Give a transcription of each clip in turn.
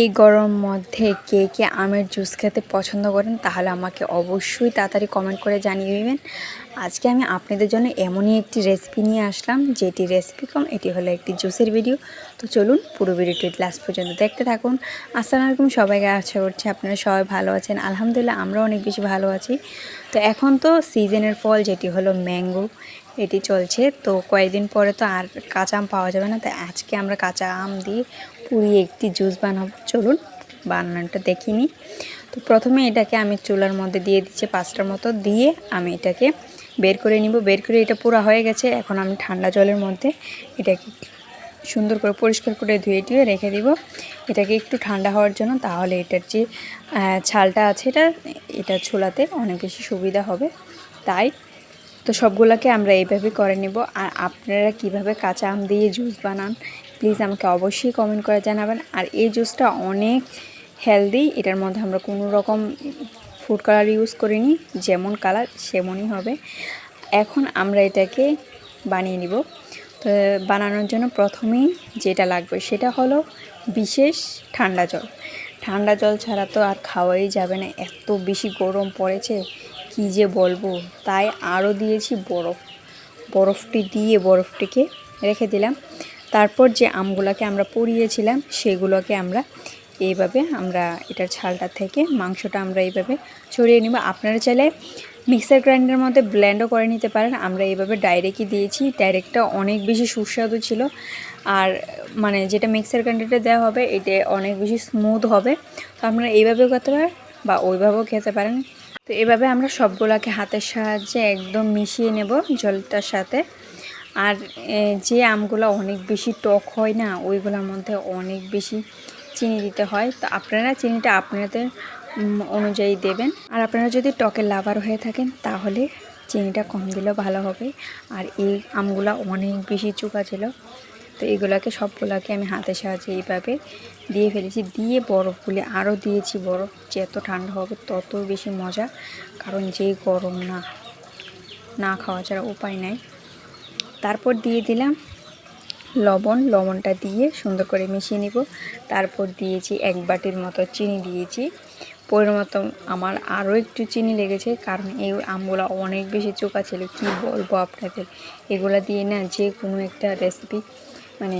এই গরম মধ্যে কে কে আমের জুস খেতে পছন্দ করেন, তাহলে আমাকে অবশ্যই তাড়াতাড়ি কমেন্ট করে জানিয়ে দেবেন। আজকে আমি আপনাদের জন্য এমনই একটি রেসিপি নিয়ে আসলাম, যেটি রেসিপি কম, এটি হলো একটি জুসের ভিডিও তো চলুন পুরো ভিডিওটি লাস্ট পর্যন্ত দেখতে থাকুন। আসসালামু আলাইকুম সবাইকে, আশা করছি আপনারা সবাই ভালো আছেন। আলহামদুলিল্লাহ আমরা অনেক বেশি ভালো আছি। তো এখন তো সিজনের ফল, যেটি হলো ম্যাঙ্গো এটি চলছে। তো কয়েকদিন পরে তো আর কাঁচা আম পাওয়া যাবে না, তাই আজকে আমরা কাঁচা আম দিয়ে পুড়িয়ে একটি জুস বানাবো। চলুন বানানোটা দেখিনি। তো প্রথমে এটাকে আমি চুলার মধ্যে দিয়ে দিচ্ছি পাঁচটার মতো। দিয়ে আমি এটাকে বের করে নিব। বের করে এটা পুরো হয়ে গেছে। এখন আমি ঠান্ডা জলের মধ্যে এটাকে সুন্দর করে পরিষ্কার করে ধুয়ে টুয়ে রেখে দিব। এটাকে একটু ঠান্ডা হওয়ার জন্য তাহলে এটার যে ছালটা আছে এটা এটা ছোলাতে অনেক বেশি সুবিধা হবে। তাই তো সবগুলোকে আমরা এইভাবে করে নেব। আর আপনারা কীভাবে কাঁচা আম দিয়ে জুস বানান প্লিজ আমাকে অবশ্যই কমেন্ট করে জানাবেন। আর এই জুসটা অনেক হেলদি এটার মধ্যে আমরা কোনো রকম ফুড কালার ইউজ করিনি, যেমন কালার সেমনই হবে। এখন আমরা এটাকে বানিয়ে নিব। তো বানানোর জন্য প্রথমেই যেটা লাগবে সেটা হলো বিশেষ ঠান্ডা জল। ঠান্ডা জল ছাড়া তো আর খাওয়াই যাবে না, এত বেশি গরম পড়েছে, কি যে বলব? তাই আরও দিয়েছি বরফ। বরফটি দিয়ে বরফটিকে রেখে দিলাম। তারপর যে আমগুলোকে আমরা পুড়িয়েছিলাম, সেগুলোকে আমরা এইভাবে আমরা এটার ছালটা থেকে, মাংসটা আমরা এইভাবে ছড়িয়ে নিব। আপনারা চাইলে মিক্সার গ্রাইন্ডারের মধ্যে ব্লেন্ডও করে নিতে পারেন। আমরা এইভাবে ডাইরেক্টই দিয়েছি। ডাইরেক্টটা অনেক বেশি সুস্বাদু ছিল। আর মানে যেটা মিক্সার গ্রাইন্ডারে দেওয়া হবে, এটা অনেক বেশি স্মুথ হবে। তো আপনারা এইভাবেও করতে পারেন বা ওইভাবেও খেতে পারেন। তো এভাবে আমরা সবগুলোকে হাতের সাহায্যে একদম মিশিয়ে নেব জলটার সাথে। আর যে আমগুলো অনেক বেশি টক হয় না, ওইগুলোর মধ্যে অনেক বেশি চিনি দিতে হয়। তো আপনারা চিনিটা আপনাদের অনুযায়ী দেবেন। আর আপনারা যদি টকের লাভার হয়ে থাকেন, তাহলে চিনিটা কম দিলেও ভালো হবে। আর এই আমগুলো অনেক বেশি চুকা ছিল। তো এগুলোকে সবগুলোকে আমি হাতের সাহায্যে এইভাবে দিয়ে ফেলেছি। দিয়ে বরফগুলি আরও দিয়েছি। বরফ যত ঠান্ডা হবে তত বেশি মজা। কারণ যে গরম না না খাওয়া ছাড়া উপায় নাই। তারপর দিয়ে দিলাম লবণ, লবণটা দিয়ে সুন্দর করে মিশিয়ে নিব। তারপর দিয়েছি এক বাটির মতো চিনি দিয়েছি। মতো আমার আরও একটু চিনি লেগেছে, কারণ এই আমগুলো অনেক বেশি চোকা ছিল। কি বলব আপনাদের? এগুলা দিয়ে না যে কোনো একটা রেসিপি মানে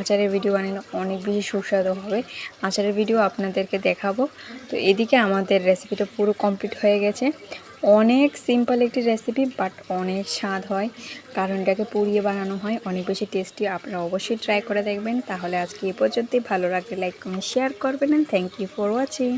আচারের ভিডিও বানালে অনেক বেশি সুস্বাদু হবে। আচারের ভিডিও আপনাদেরকে দেখাবো। তো এদিকে আমাদের রেসিপিটা পুরো কমপ্লিট হয়ে গেছে। অনেক সিম্পল একটি রেসিপি বাট অনেক স্বাদ হয়। কারণ এটাকে পুড়িয়ে বানানো হয়, অনেক বেশি টেস্টি আপনারা অবশ্যই ট্রাই করে দেখবেন। তাহলে আজকে এ পর্যন্তই। ভালো লাগলে লাইক কমেন্ট শেয়ার করবেন থ্যাংক ইউ ফর ওয়াচিং